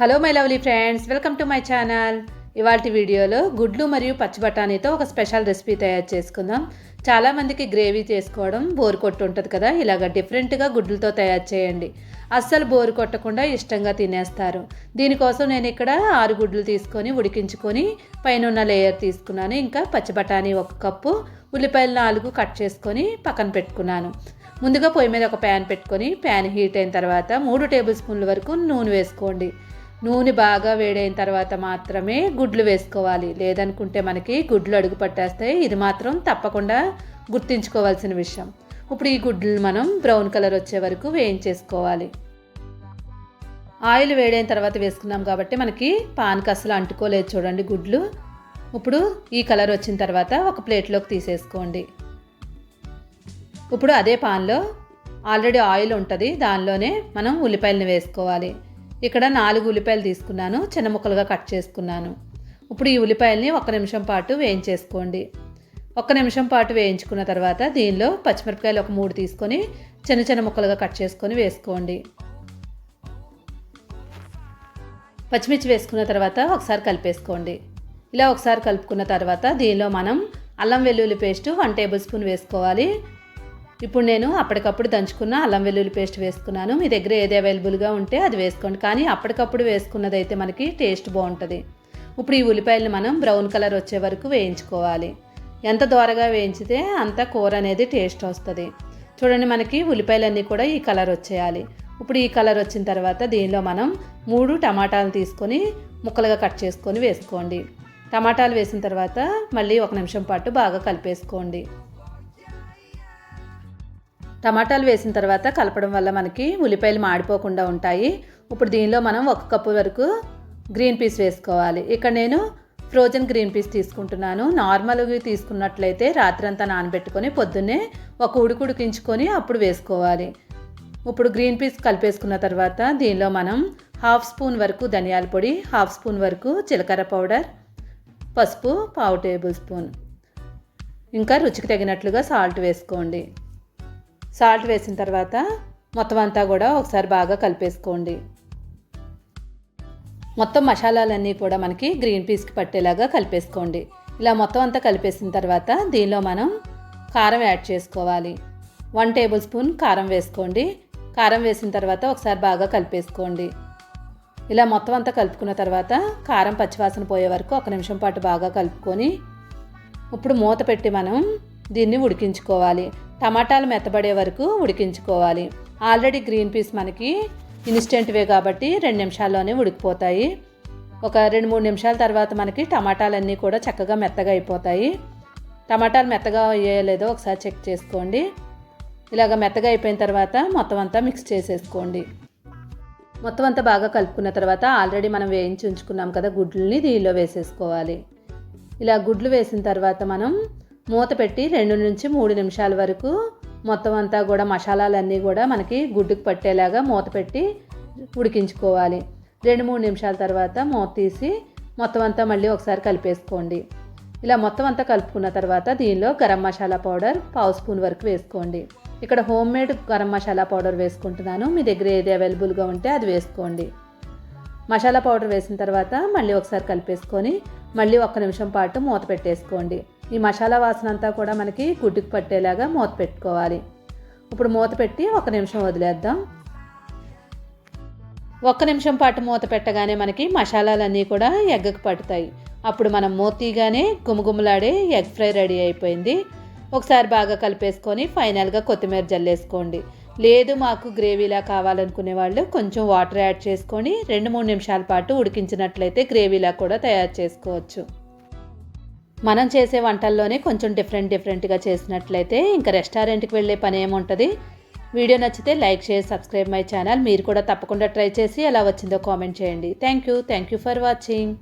Hello my lovely friends welcome to my channel ఇవాళ వీడియోలో గుడ్లు మరియు పచ్చి బఠానీతో ఒక స్పెషల్ రెసిపీ తయారు చేసుకుందాం. చాలామందికి గ్రేవీ చేసుకోవడం బోరు కొట్టు ఉంటుంది కదా ఇలాగ డిఫరెంట్గా గుడ్లతో తయారు చేయండి. అస్సలు బోరు కొట్టకుండా ఇష్టంగా తినేస్తారు. దీనికోసం నేను ఇక్కడ ఆరు గుడ్లు తీసుకొని ఉడికించుకొని పైన ఉన్న లేయర్ తీసుకున్నాను. ఇంకా పచ్చి బఠానీ ఒక కప్పు ఉల్లిపాయలు నాలుగు కట్ చేసుకొని పక్కన పెట్టుకున్నాను. ముందుగా పొయ్యి మీద ఒక ప్యాన్ పెట్టుకొని ప్యాన్ హీట్ అయిన తర్వాత మూడు టేబుల్ స్పూన్ల వరకు నూనె వేసుకోండి. నూనె బాగా వేడైన తర్వాత మాత్రమే గుడ్లు వేసుకోవాలి. లేదనుకుంటే మనకి గుడ్లు అడుగు పట్టేస్తాయి. ఇది మాత్రం తప్పకుండా గుర్తుంచుకోవాల్సిన విషయం. ఇప్పుడు ఈ గుడ్లు మనం బ్రౌన్ కలర్ వచ్చే వరకు వేయించేసుకోవాలి. ఆయిల్ వేడైన తర్వాత వేసుకున్నాం కాబట్టి మనకి పాన్కి అసలు అంటుకోలేదు చూడండి గుడ్లు. ఇప్పుడు ఈ కలర్ వచ్చిన తర్వాత ఒక ప్లేట్లోకి తీసేసుకోండి. ఇప్పుడు అదే పాన్లో ఆల్రెడీ ఆయిల్ ఉంటుంది. దానిలోనే మనం ఉల్లిపాయలను వేసుకోవాలి. ఇక్కడ నాలుగు ఉల్లిపాయలు తీసుకున్నాను చిన్న ముక్కలుగా కట్ చేసుకున్నాను. ఇప్పుడు ఈ ఉల్లిపాయల్ని ఒక నిమిషం పాటు వేయించేసుకోండి. ఒక్క నిమిషం పాటు వేయించుకున్న తర్వాత దీనిలో పచ్చిమిరపకాయలు ఒక మూడు తీసుకొని చిన్న చిన్న ముక్కలుగా కట్ చేసుకొని వేసుకోండి. పచ్చిమిర్చి వేసుకున్న తర్వాత ఒకసారి కలిపేసుకోండి. ఇలా ఒకసారి కలుపుకున్న తర్వాత దీనిలో మనం అల్లం వెల్లుల్లి పేస్ట్ వన్ టేబుల్ స్పూన్ వేసుకోవాలి. ఇప్పుడు నేను అప్పటికప్పుడు దంచుకున్న అల్లం వెల్లుల్లి పేస్ట్ వేసుకున్నాను. మీ దగ్గర ఏది అవైలబుల్గా ఉంటే అది వేసుకోండి. కానీ అప్పటికప్పుడు వేసుకున్నది అయితే మనకి టేస్ట్ బాగుంటుంది. ఇప్పుడు ఈ ఉల్లిపాయలను మనం బ్రౌన్ కలర్ వచ్చే వరకు వేయించుకోవాలి. ఎంత దోరగా వేయించితే అంత కూర అనేది టేస్ట్ వస్తుంది. చూడండి మనకి ఉల్లిపాయలన్నీ కూడా ఈ కలర్ వచ్చేయాలి. ఇప్పుడు ఈ కలర్ వచ్చిన తర్వాత దీనిలో మనం మూడు టమాటాలు తీసుకొని ముక్కలుగా కట్ చేసుకొని వేసుకోండి. టమాటాలు వేసిన తర్వాత మళ్ళీ ఒక నిమిషం పాటు బాగా కలిపేసుకోండి. టమాటాలు వేసిన తర్వాత కలపడం వల్ల మనకి ఉల్లిపాయలు మాడిపోకుండా ఉంటాయి. ఇప్పుడు దీనిలో మనం ఒక కప్పు వరకు గ్రీన్ పీస్ వేసుకోవాలి. ఇక్కడ నేను ఫ్రోజన్ గ్రీన్ పీస్ తీసుకుంటున్నాను. నార్మల్గా తీసుకున్నట్లయితే రాత్రంతా నానబెట్టుకొని పొద్దున్నే ఒక ఉడుకు ఉడికించుకొని అప్పుడు వేసుకోవాలి. ఇప్పుడు గ్రీన్ పీస్ కలిపేసుకున్న తర్వాత దీనిలో మనం హాఫ్ స్పూన్ వరకు ధనియాల పొడి హాఫ్ స్పూన్ వరకు జీలకర్ర పౌడర్ పసుపు పావు టేబుల్ స్పూన్. ఇంకా రుచికి తగినట్లుగా సాల్ట్ వేసుకోండి. సాల్ట్ వేసిన తర్వాత మొత్తం అంతా కూడా ఒకసారి బాగా కలిపేసుకోండి. మొత్తం మసాలాలన్నీ కూడా మనకి గ్రీన్ పీస్కి పట్టేలాగా కలిపేసుకోండి. ఇలా మొత్తం అంతా కలిపేసిన తర్వాత దీనిలో మనం కారం యాడ్ చేసుకోవాలి. వన్ టేబుల్ స్పూన్ కారం వేసుకోండి. కారం వేసిన తర్వాత ఒకసారి బాగా కలిపేసుకోండి. ఇలా మొత్తం అంతా కలుపుకున్న తర్వాత కారం పచ్చివాసన పోయే వరకు ఒక నిమిషం పాటు బాగా కలుపుకొని ఇప్పుడు మూత పెట్టి మనం దీన్ని ఉడికించుకోవాలి. టమాటాలు మెత్తబడే వరకు ఉడికించుకోవాలి. ఆల్రెడీ గ్రీన్ పీస్ మనకి ఇన్స్టెంట్వే కాబట్టి రెండు నిమిషాల్లోనే ఉడికిపోతాయి. ఒక రెండు మూడు నిమిషాల తర్వాత మనకి టమాటాలన్నీ కూడా చక్కగా మెత్తగా అయిపోతాయి. టమాటాలు మెత్తగా అయ్యేలేదో ఒకసారి చెక్ చేసుకోండి. ఇలాగ మెత్తగా అయిపోయిన తర్వాత మొత్తం అంతా మిక్స్ చేసేసుకోండి. మొత్తం అంతా బాగా కలుపుకున్న తర్వాత ఆల్రెడీ మనం వేయించి ఉంచుకున్నాం కదా గుడ్లని దీనిలో వేసేసుకోవాలి. ఇలా గుడ్లు వేసిన తర్వాత మనం మూత పెట్టి రెండు నుంచి మూడు నిమిషాల వరకు మొత్తం అంతా కూడా మసాలాలన్నీ కూడా మనకి గుడ్డుకు పట్టేలాగా మూత పెట్టి ఉడికించుకోవాలి. రెండు మూడు నిమిషాల తర్వాత మూత తీసి మొత్తం అంతా మళ్ళీ ఒకసారి కలిపేసుకోండి. ఇలా మొత్తం అంతా కలుపుకున్న తర్వాత దీనిలో గరం మసాలా పౌడర్ పావు స్పూన్ వరకు వేసుకోండి. ఇక్కడ home made garam masala powder వేసుకుంటున్నాను. మీ దగ్గర ఏది అవైలబుల్గా ఉంటే అది వేసుకోండి. మసాలా పౌడర్ వేసిన తర్వాత మళ్ళీ ఒకసారి కలిపేసుకొని మళ్ళీ ఒక్క నిమిషం పాటు మూత పెట్టేసుకోండి. ఈ మసాలా వాసన అంతా కూడా మనకి గుడ్డుకు పట్టేలాగా మూత పెట్టుకోవాలి. ఇప్పుడు మూత పెట్టి ఒక నిమిషం వదిలేద్దాం. ఒక్క నిమిషం పాటు మూత పెట్టగానే మనకి మసాలాలన్నీ కూడా ఎగ్గకు పడతాయి. అప్పుడు మనం మూతీగానే గుమగుమలాడే ఎగ్ ఫ్రై రెడీ అయిపోయింది. ఒకసారి బాగా కలిపేసుకొని ఫైనల్గా కొత్తిమీర జల్లేసుకోండి. లేదు మాకు గ్రేవీలా కావాలనుకునే వాళ్ళు కొంచెం వాటర్ యాడ్ చేసుకొని రెండు మూడు నిమిషాల పాటు ఉడికించినట్లయితే గ్రేవీలా కూడా తయారు చేసుకోవచ్చు. మనం చేసే వంటల్లోనే కొంచెం డిఫరెంట్ డిఫరెంట్గా చేసినట్లయితే ఇంకా రెస్టారెంట్కి వెళ్ళే పని ఏముంటుంది? వీడియో నచ్చితే లైక్ చేసి సబ్స్క్రైబ్ మై ఛానల్. మీరు కూడా తప్పకుండా ట్రై చేసి ఎలా వచ్చిందో కామెంట్ చేయండి. Thank you thank you for watching